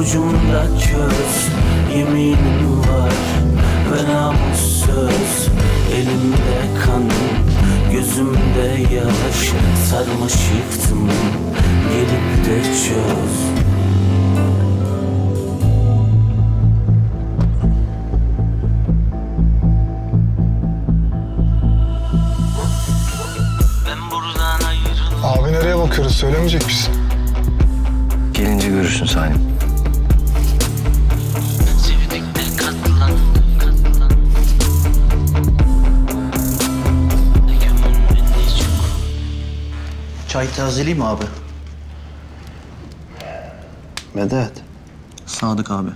Avucumda köz Yeminim var Ve namussuz Elimde kan Gözümde yaş Sarmış yıktım Gelip de çöz. Ben buradan ayrılıp Abi nereye bakıyoruz? Söylemeyecek misin? Gelince görürsün Salim. Çay tazeleyeyim mi abi? Medet. Sadık abi.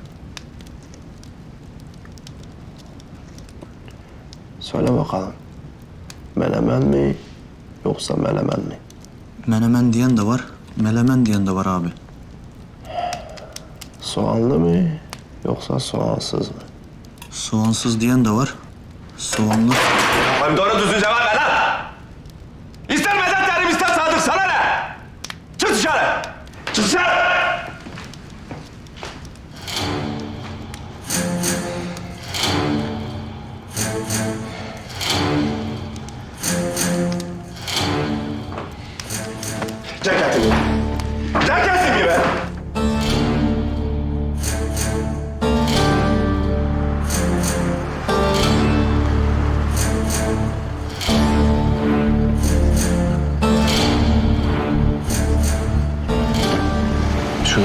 Söyle bakalım. Menemen mi yoksa melemen mi? Menemen diyen de var, melemen diyen de var abi. Soğanlı mı yoksa soğansız mı? Soğansız diyen de var, soğanlı. Abi doğru düzgün cevap ver lan! 下来，就是下来。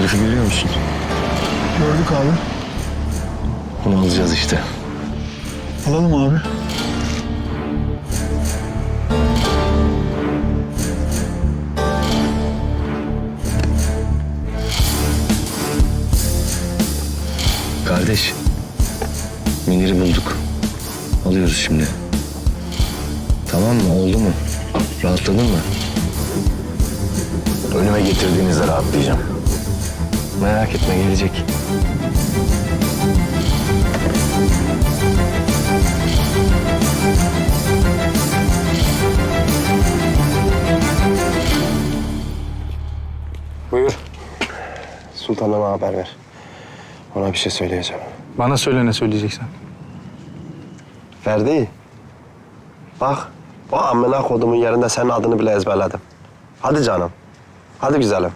Herifi görüyor musun? Gördük abi. Bunu alacağız işte. Alalım abi. Kardeş. Münir'i bulduk. Alıyoruz şimdi. Tamam mı? Oldu mu? Rahatladın mı? Önüme getirdiğinizde rahatlayacağım. Merak etme gelecek. Buyur. Sultan'a haber ver. Ona bir şey söyleyeceğim. Bana söyle ne söyleyeceksen. Ferdi. Bak. O amına kodumun yerinde senin adını bile ezberledim. Hadi canım. Hadi güzelim.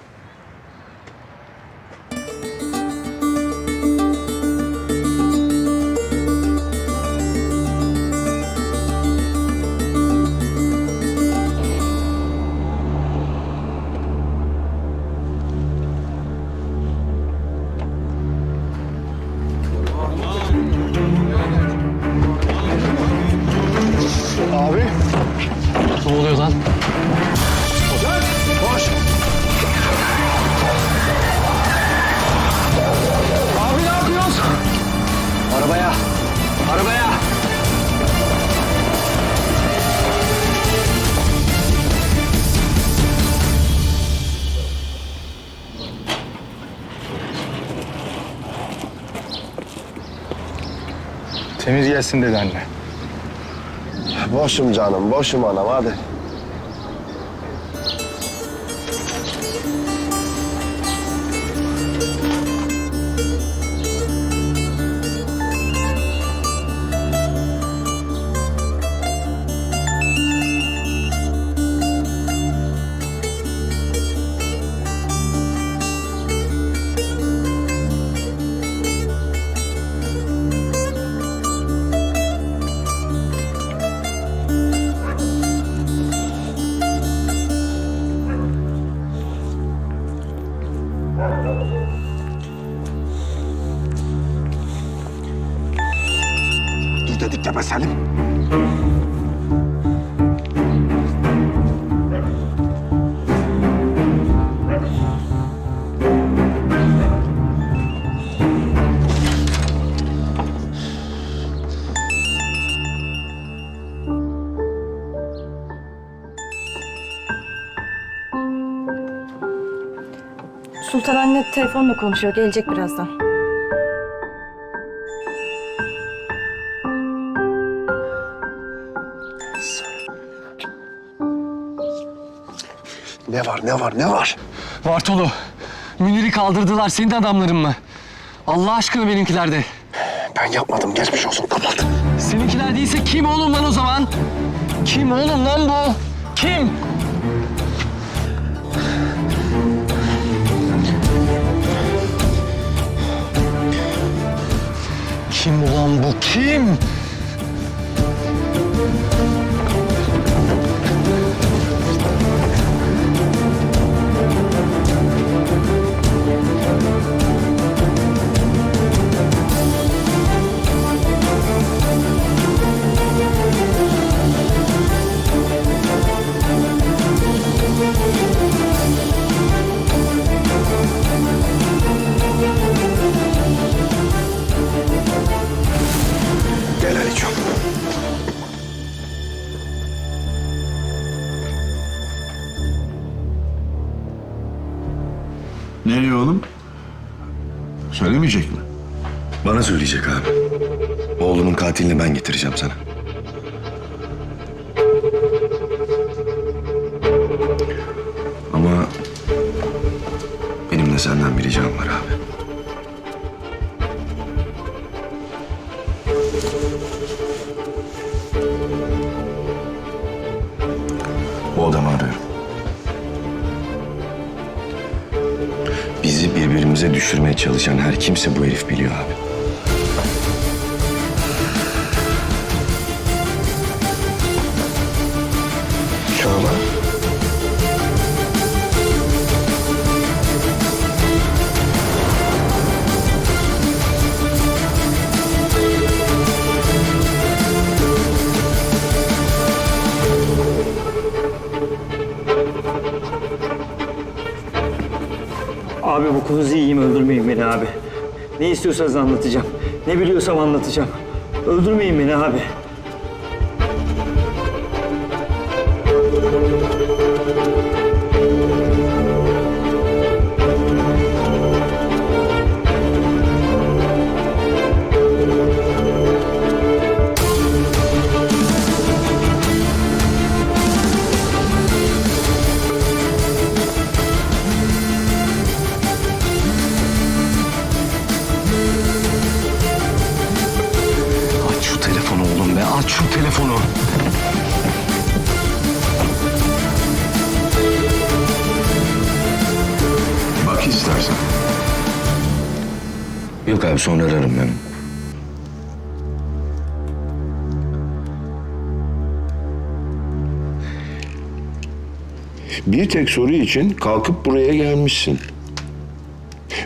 Temiz gelsin dedi anne. Boşum canım, boşum anam hadi. Selim. Sultan anne telefonla konuşuyor. Gelecek birazdan. Ne var, ne var, ne var? Bartolo. Münir'i kaldırdılar senin adamların mı? Allah aşkına benimkilerde. Ben yapmadım geçmiş olsun kapat. Seninkiler değilse kim oğlum lan o zaman? Kim oğlum lan bu? Kim? Kim ulan bu? Kim? Söylemeyecek mi? Bana söyleyecek abi. Oğlunun katilini ben getireceğim sana. Bizi birbirimize düşürmeye çalışan her kimse bu herif biliyor abi. Abi bu konuyu iyiyim öldürmeyin beni abi. Ne istiyorsanız anlatacağım. Ne biliyorsam anlatacağım. Öldürmeyin beni abi. Aç şu telefonu. Bak istersen. Yok abi sonra ararım ben. Bir tek soru için kalkıp buraya gelmişsin.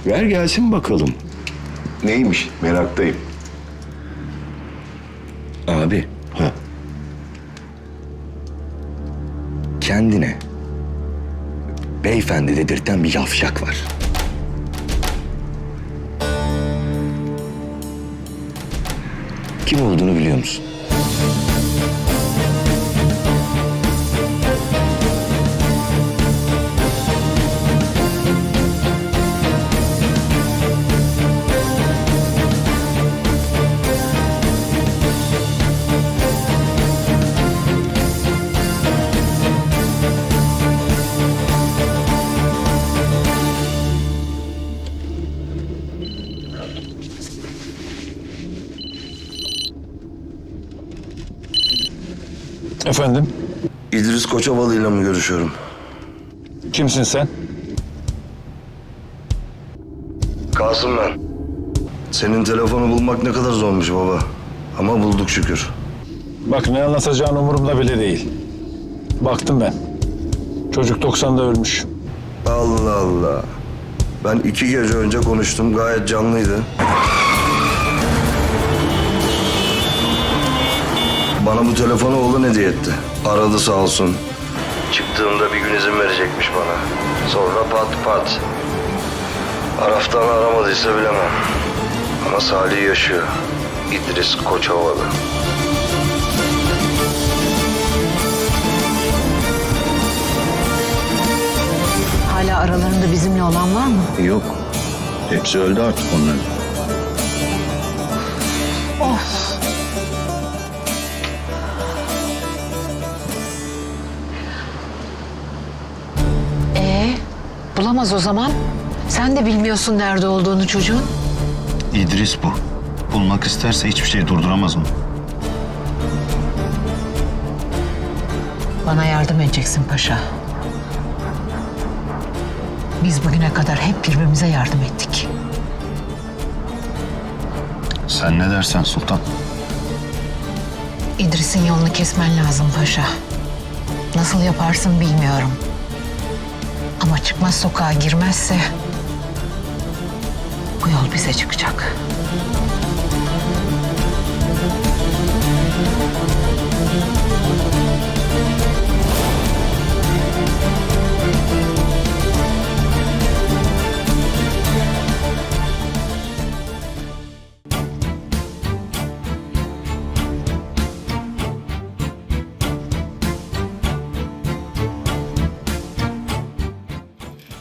Ver gelsin bakalım. Neymiş meraktayım. Abi. Ha. Kendine beyefendi dedirten bir yavşak var. Kim olduğunu biliyor musun? Efendim? İdris Koçovalı ile mi görüşüyorum? Kimsin sen? Kasım ben. Senin telefonu bulmak ne kadar zormuş baba. Ama bulduk şükür. Bak ne anlatacağın umurumda bile değil. Baktım ben. Çocuk 90'da ölmüş. Allah Allah. Ben iki gece önce konuştum. Gayet canlıydı. Bana bu telefonu oğlun hediye etti. Aradı sağ olsun. Çıktığımda bir gün izin verecekmiş bana. Sonra pat pat. Araftan aramadıysa bilemem. Ama Salih yaşıyor. İdris Koçovalı. Hala aralarında bizimle olan var mı? Yok. Hepsi öldü artık onların. Of. Bulamaz o zaman. Sen de bilmiyorsun nerede olduğunu çocuğun. İdris bu. Bulmak isterse hiçbir şey durduramaz mı? Bana yardım edeceksin paşa. Biz bugüne kadar hep birbirimize yardım ettik. Sen ne dersen sultan? İdris'in yolunu kesmen lazım paşa. Nasıl yaparsın bilmiyorum. Ama çıkmaz sokağa girmezse bu yol bize çıkacak.